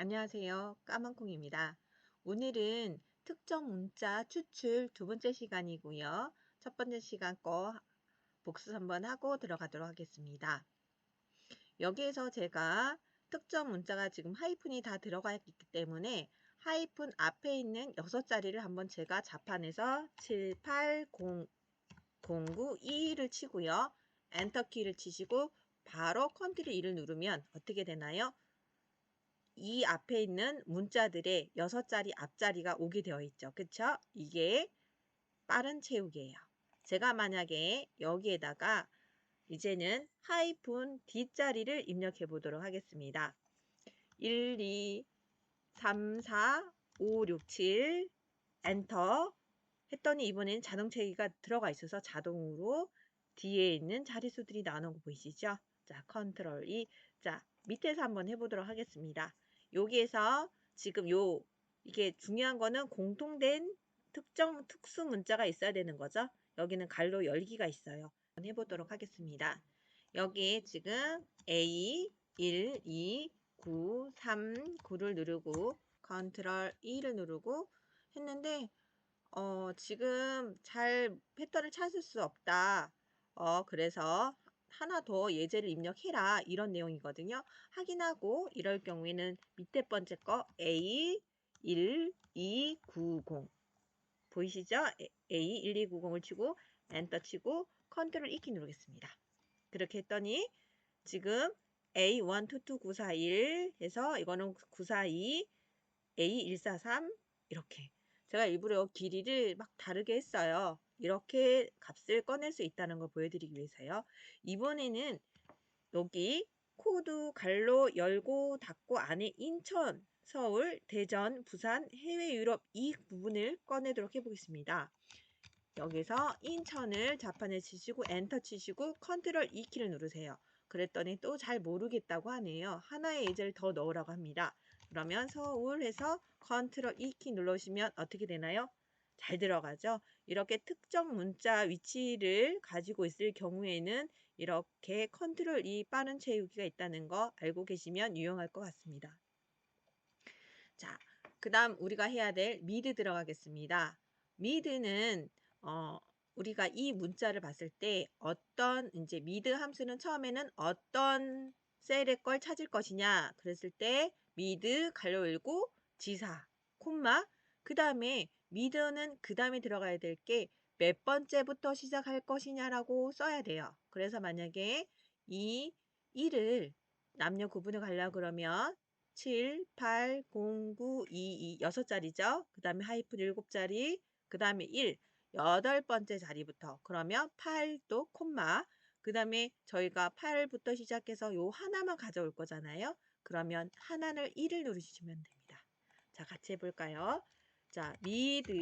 안녕하세요. 까만콩입니다. 오늘은 특정 문자 추출 두 번째 시간이고요. 첫 번째 시간 거 복습 한번 하고 들어가도록 하겠습니다. 여기에서 제가 특정 문자가 지금 하이픈이 다 들어가 있기 때문에 하이픈 앞에 있는 6자리를 한번 제가 자판에서 7, 8, 0, 09, 22를 치고요. 엔터 키를 치시고 바로 컨트롤 2를 누르면 어떻게 되나요? 이 앞에 있는 문자들의 6자리 앞자리가 오게 되어 있죠. 그쵸? 이게 빠른 채우기예요. 제가 만약에 여기에다가 이제는 하이픈 뒷자리를 입력해 보도록 하겠습니다. 1, 2, 3, 4, 5, 6, 7 엔터 했더니 이번엔 자동 채우기가 들어가 있어서 자동으로 뒤에 있는 자리수들이 나오는 거 보이시죠? 자, 컨트롤 2. 자, 밑에서 한번 해보도록 하겠습니다. 여기에서 지금 요 이게 중요한 거는 공통된 특정 특수 문자가 있어야 되는 거죠. 여기는 갈로 열기가 있어요. 해보도록 하겠습니다. 여기에 지금 A 1, 2, 9, 3, 9를 누르고 컨트롤 2를 누르고 했는데 어, 지금 잘 패턴을 찾을 수 없다. 어, 그래서 하나 더 예제를 입력해라 이런 내용이거든요. 확인하고 이럴 경우에는 밑에 번째 거 A 1 2 9 0 보이시죠? A 1 2 9 0을 치고 엔터 치고 컨트롤 2키 누르겠습니다. 그렇게 했더니 지금 A 1 2 2 9 4 1 해서 이거는 9 4 2 A 1 4 3 이렇게 제가 일부러 길이를 막 다르게 했어요. 이렇게 값을 꺼낼 수 있다는 걸 보여드리기 위해서요. 이번에는 여기 코드 갈로 열고 닫고 안에 인천, 서울, 대전, 부산, 해외 유럽 이 부분을 꺼내도록 해보겠습니다. 여기서 인천을 자판에 치시고 엔터 치시고 컨트롤 2키를 누르세요. 그랬더니 또 잘 모르겠다고 하네요. 하나의 예제를 더 넣으라고 합니다. 그러면 서울 해서 컨트롤 2키 눌러주시면 어떻게 되나요? 잘 들어가죠. 이렇게 특정 문자 위치를 가지고 있을 경우에는 이렇게 컨트롤 2 빠른 채우기가 있다는 거 알고 계시면 유용할 것 같습니다. 자, 그 다음 우리가 해야 될 미드 들어가겠습니다. 미드는 어, 우리가 이 문자를 봤을 때 어떤 이제 미드 함수는 처음에는 어떤 셀의 걸 찾을 것이냐 그랬을 때 미드 갈려 열고 지사 콤마 그 다음에 미드는 그 다음에 들어가야 될 게 몇 번째부터 시작할 것이냐라고 써야 돼요. 그래서 만약에 이 1을 남녀 구분을 가려고 그러면 7, 8, 0, 9, 2, 2 6자리죠. 그 다음에 하이픈 7자리 그 다음에 1 여덟 번째 자리부터 그러면 8도 콤마 그 다음에 저희가 8부터 시작해서 요 하나만 가져올 거잖아요. 그러면 하나를 1을 누르시면 됩니다. 자 같이 해볼까요? 자, 미드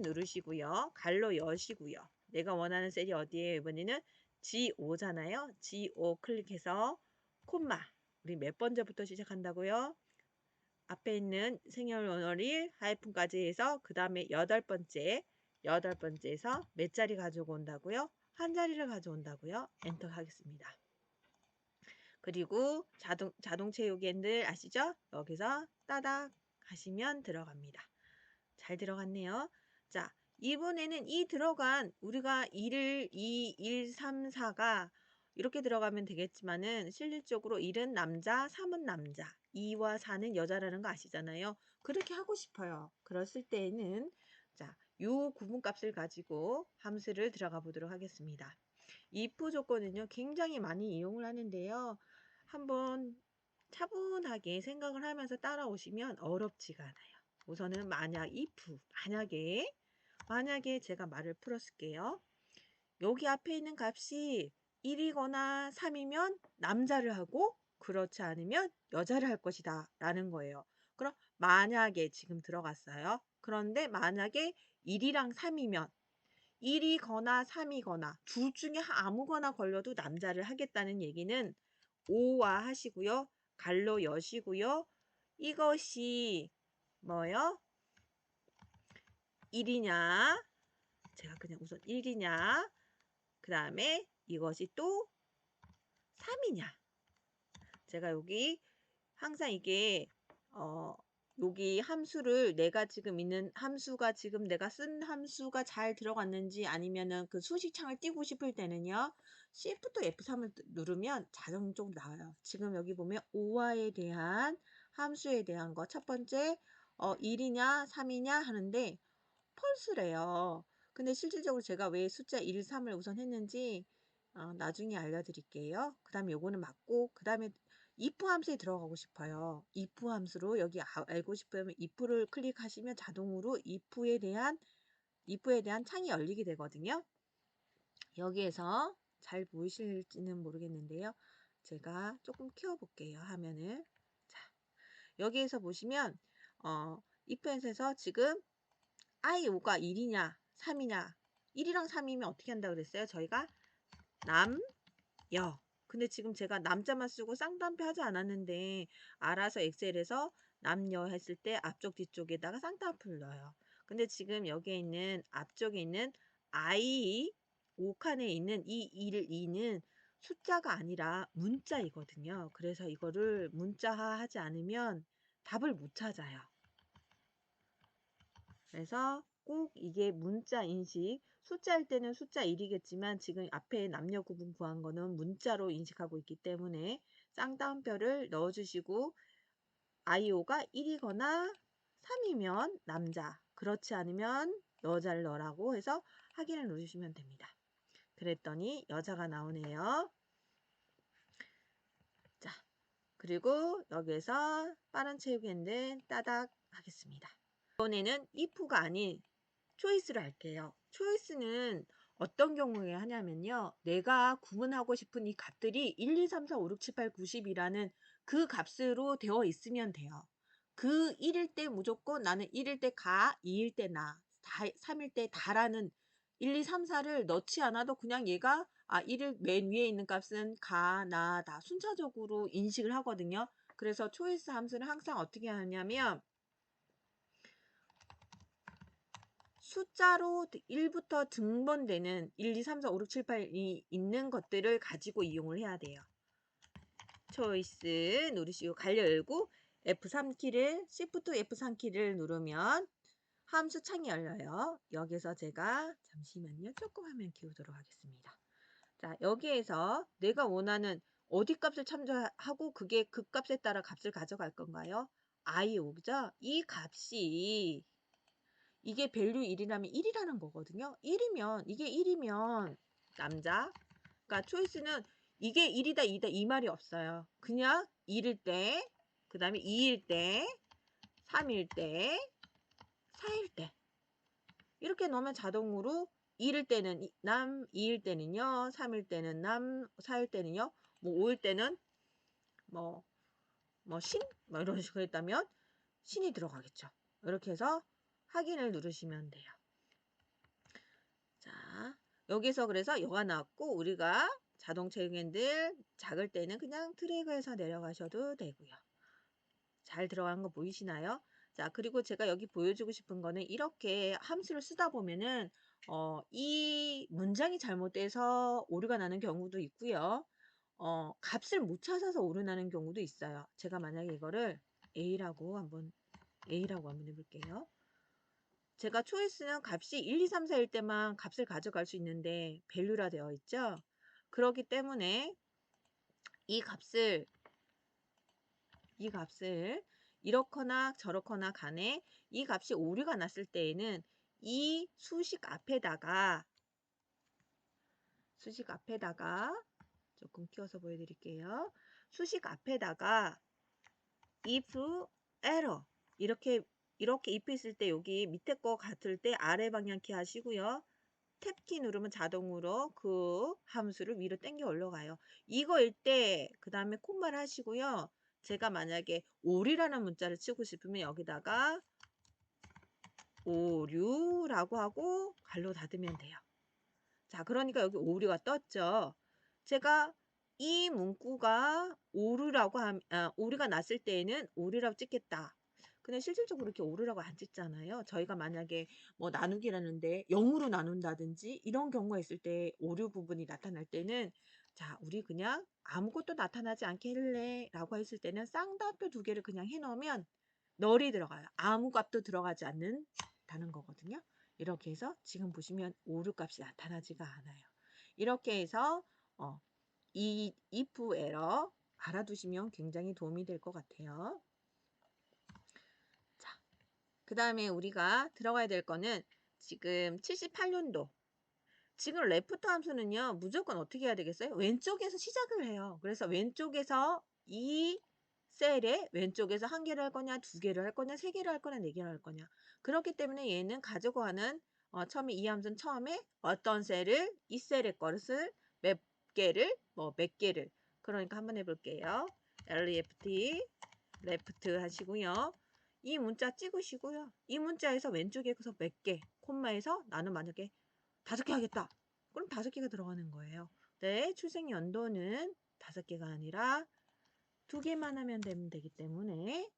누르시고요. 갈로 여시고요. 내가 원하는 셀이 어디에요? 이번에는 G5잖아요. G5 클릭해서 콤마. 우리 몇 번째부터 시작한다고요? 앞에 있는 생년월일 하이픈까지 해서 그 다음에 여덟 번째, 여덟 번째에서 몇 자리 가지고 온다고요? 한 자리를 가져온다고요? 엔터 하겠습니다. 그리고 자동, 자동 채우기 핸들 아시죠? 여기서 따닥 하시면 들어갑니다. 잘 들어갔네요. 자, 이번에는 이 들어간 우리가 1을 2, 1, 3, 4가 이렇게 들어가면 되겠지만은 실질적으로 1은 남자, 3은 남자, 2와 4는 여자라는 거 아시잖아요. 그렇게 하고 싶어요. 그랬을 때에는 자, 요 구분값을 가지고 함수를 들어가 보도록 하겠습니다. if 조건은요, 굉장히 많이 이용을 하는데요. 한번 차분하게 생각을 하면서 따라오시면 어렵지가 않아요. 우선은 만약 if 만약에 만약에 제가 말을 풀었을게요. 여기 앞에 있는 값이 1이거나 3이면 남자를 하고 그렇지 않으면 여자를 할 것이다 라는 거예요. 그럼 만약에 지금 들어갔어요. 그런데 만약에 1이랑 3이면 1이거나 3이거나 둘 중에 아무거나 걸려도 남자를 하겠다는 얘기는 5와 하시고요. 갈로 여시고요. 이것이 뭐요? 1이냐? 제가 그냥 우선 1이냐? 그 다음에 이것이 또 3이냐? 제가 여기 항상 이게 어, 여기 함수를 내가 지금 있는 함수가 지금 내가 쓴 함수가 잘 들어갔는지 아니면은 그 수식창을 띄고 싶을 때는요. Shift F3을 누르면 자동적으로 나와요. 지금 여기 보면 5화에 대한 함수에 대한 거 첫 번째 어, 1이냐 3이냐 하는데 펄스래요. 근데 실질적으로 제가 왜 숫자 1, 3을 우선 했는지 어, 나중에 알려드릴게요. 그 다음에 요거는 맞고 그 다음에 if 함수에 들어가고 싶어요. if 함수로 여기 아- 알고 싶으면 if를 클릭하시면 자동으로 if에 대한 if에 대한 창이 열리게 되거든요. 여기에서 잘 보이실지는 모르겠는데요. 제가 조금 키워볼게요. 화면을. 자, 여기에서 보시면 어, if에서 지금 i5가 1이냐 3이냐 1이랑 3이면 어떻게 한다 그랬어요? 저희가 남, 여. 근데 지금 제가 남자만 쓰고 쌍따옴표 하지 않았는데 알아서 엑셀에서 남여 했을 때 앞쪽 뒤쪽에다가 쌍따옴표를 넣어요. 근데 지금 여기에 있는 앞쪽에 있는 i 5칸에 있는 이 1, 2는 숫자가 아니라 문자이거든요. 그래서 이거를 문자화 하지 않으면 답을 못 찾아요. 그래서 꼭 이게 문자 인식, 숫자일 때는 숫자 1이겠지만 지금 앞에 남녀 구분 구한 거는 문자로 인식하고 있기 때문에 쌍따옴표를 넣어주시고 IO가 1이거나 3이면 남자, 그렇지 않으면 여자를 넣으라고 해서 확인을 누르시면 됩니다. 그랬더니 여자가 나오네요. 자, 그리고 여기에서 빠른 채우기인데 따닥 하겠습니다. 이번에는 if가 아닌 초이스를 할게요. 초이스는 어떤 경우에 하냐면요. 내가 구분하고 싶은 이 값들이 1, 2, 3, 4, 5, 6, 7, 8, 90이라는 그 값으로 되어 있으면 돼요. 그 1일 때 무조건 나는 1일 때 가, 2일 때 나, 3일 때 다라는 1, 2, 3, 4를 넣지 않아도 그냥 얘가 아 1일 맨 위에 있는 값은 가, 나, 다 순차적으로 인식을 하거든요. 그래서 초이스 함수는 항상 어떻게 하냐면 숫자로 1부터 등번되는 1, 2, 3, 4, 5, 6, 7, 8이 있는 것들을 가지고 이용을 해야 돼요. 초이스 누르시고 갈려 열고 F3키를 Shift F3키를 누르면 함수 창이 열려요. 여기서 제가 잠시만요. 조금 화면 키우도록 하겠습니다. 자, 여기에서 내가 원하는 어디 값을 참조하고 그게 그 값에 따라 값을 가져갈 건가요? i5죠? 이 값이 이게 밸류 1이라면 1이라는 거거든요. 1이면 이게 1이면 남자 그러니까 초이스는 이게 1이다 2다 이 말이 없어요. 그냥 1일 때, 그 다음에 2일 때, 3일 때, 4일 때 이렇게 넣으면 자동으로 1일 때는 남, 2일 때는요, 3일 때는 남, 4일 때는요, 뭐 5일 때는 뭐, 뭐 신? 뭐 이런 식으로 했다면 신이 들어가겠죠. 이렇게 해서 확인을 누르시면 돼요. 자, 여기서 그래서 여가 나왔고 우리가 자동차 유견들 작을 때는 그냥 드래그해서 내려가셔도 되고요. 잘 들어간 거 보이시나요? 자, 그리고 제가 여기 보여주고 싶은 거는 이렇게 함수를 쓰다 보면은 어, 이 문장이 잘못돼서 오류가 나는 경우도 있고요. 어, 값을 못 찾아서 오류 나는 경우도 있어요. 제가 만약에 이거를 A라고 한번 A라고 한번 해볼게요. 제가 초이스는 값이 1, 2, 3, 4일 때만 값을 가져갈 수 있는데 밸류라 되어 있죠. 그렇기 때문에 이 값을 이 값을 이렇거나 저렇거나 간에 이 값이 오류가 났을 때에는 이 수식 앞에다가 수식 앞에다가 조금 키워서 보여드릴게요. 수식 앞에다가 if error 이렇게 이렇게 if 있을 때 여기 밑에 거 같을 때 아래 방향 키 하시고요. 탭키 누르면 자동으로 그 함수를 위로 당겨 올라가요. 이거일 때 그 다음에 콤마를 하시고요. 제가 만약에 오류라는 문자를 치고 싶으면 여기다가 오류라고 하고 갈로 닫으면 돼요. 자, 그러니까 여기 오류가 떴죠. 제가 이 문구가 오류라고 함, 아, 오류가 났을 때에는 오류라고 찍겠다. 근데 실질적으로 이렇게 오류라고 안 찍잖아요. 저희가 만약에 뭐 나누기라는데 0으로 나눈다든지 이런 경우가 있을 때 오류 부분이 나타날 때는 자, 우리 그냥 아무것도 나타나지 않게 할래 라고 했을 때는 쌍따옴표 두 개를 그냥 해놓으면 널이 들어가요. 아무 값도 들어가지 않는다는 거거든요. 이렇게 해서 지금 보시면 오류 값이 나타나지가 않아요. 이렇게 해서 어, 이 if 에러 알아두시면 굉장히 도움이 될 것 같아요. 자, 그 다음에 우리가 들어가야 될 거는 지금 78년도 지금 레프트 함수는요 무조건 어떻게 해야 되겠어요? 왼쪽에서 시작을 해요. 그래서 왼쪽에서 이 셀에 왼쪽에서 한 개를 할 거냐, 두 개를 할 거냐, 세 개를 할 거냐, 네 개를 할 거냐. 그렇기 때문에 얘는 가지고 가는 어, 처음에 이 함수는 처음에 어떤 셀을 이 셀의 것을 몇 개를 뭐 몇 개를 그러니까 한번 해볼게요. left left 하시고요. 이 문자 찍으시고요. 이 문자에서 왼쪽에서 몇 개, 콤마에서 나는 만약에 다섯 개 하겠다. 그럼 다섯 개가 들어가는 거예요. 네, 출생 연도는 다섯 개가 아니라 두 개만 하면 되면 되기 때문에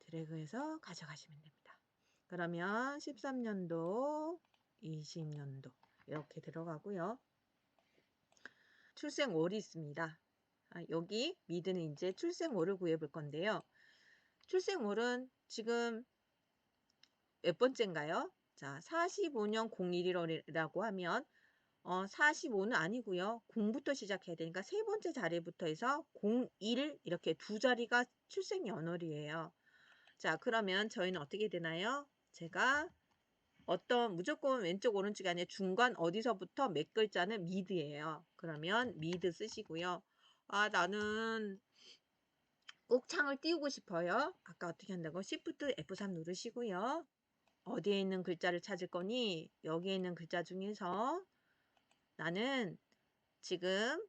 드래그해서 가져가시면 됩니다. 그러면 13년도, 20년도 이렇게 들어가고요. 출생월이 있습니다. 아, 여기 미드는 이제 출생월을 구해 볼 건데요. 출생월은 지금 몇 번째인가요? 자, 45년 01일이라고 하면 어, 45는 아니고요. 0부터 시작해야 되니까 세 번째 자리부터 해서 01 이렇게 두 자리가 출생 연월이에요. 자, 그러면 저희는 어떻게 되나요? 제가 어떤 무조건 왼쪽 오른쪽이 아니라 중간 어디서부터 몇 글자는 미드예요. 그러면 미드 쓰시고요. 아, 나는 꼭 창을 띄우고 싶어요. 아까 어떻게 한다고? Shift F3 누르시고요. 어디에 있는 글자를 찾을 거니? 여기에 있는 글자 중에서 나는 지금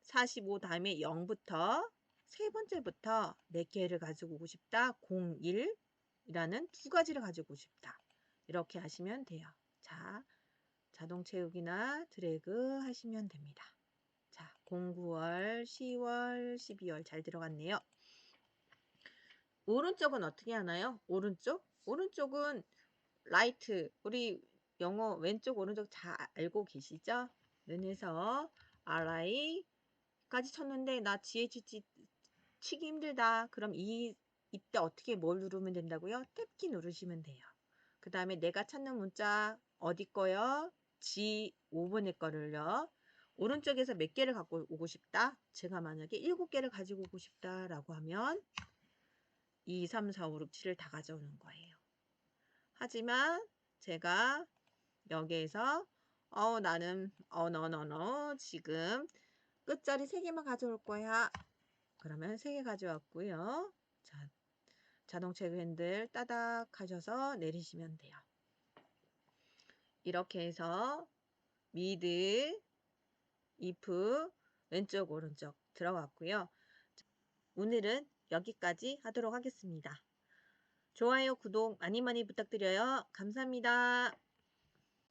45 다음에 0부터 세 번째부터 몇 개를 가지고 오고 싶다. 01이라는 두 가지를 가지고 오고 싶다. 이렇게 하시면 돼요. 자, 자동 채우기나 드래그 하시면 됩니다. 자, 09월, 10월, 12월 잘 들어갔네요. 오른쪽은 어떻게 하나요? 오른쪽? 오른쪽은 라이트. 우리 영어 왼쪽 오른쪽 잘 알고 계시죠? 는에서 RI까지 쳤는데 나 GHG 치기 힘들다. 그럼 이 이때 어떻게 뭘 누르면 된다고요? 탭키 누르시면 돼요. 그 다음에 내가 찾는 문자 어디 거요? G 5번의 거를요. 오른쪽에서 몇 개를 갖고 오고 싶다? 제가 만약에 7개를 가지고 오고 싶다라고 하면 2, 3, 4, 5, 6, 7을 다 가져오는 거예요. 하지만 제가 여기에서 어 나는 어너너너 지금 끝자리 3개만 가져올 거야. 그러면 3개 가져왔고요. 자, 자동차 핸들 따닥 하셔서 내리시면 돼요. 이렇게 해서 미드, if, 왼쪽 오른쪽 들어갔고요. 오늘은 여기까지 하도록 하겠습니다. 좋아요, 구독 많이 많이 부탁드려요. 감사합니다.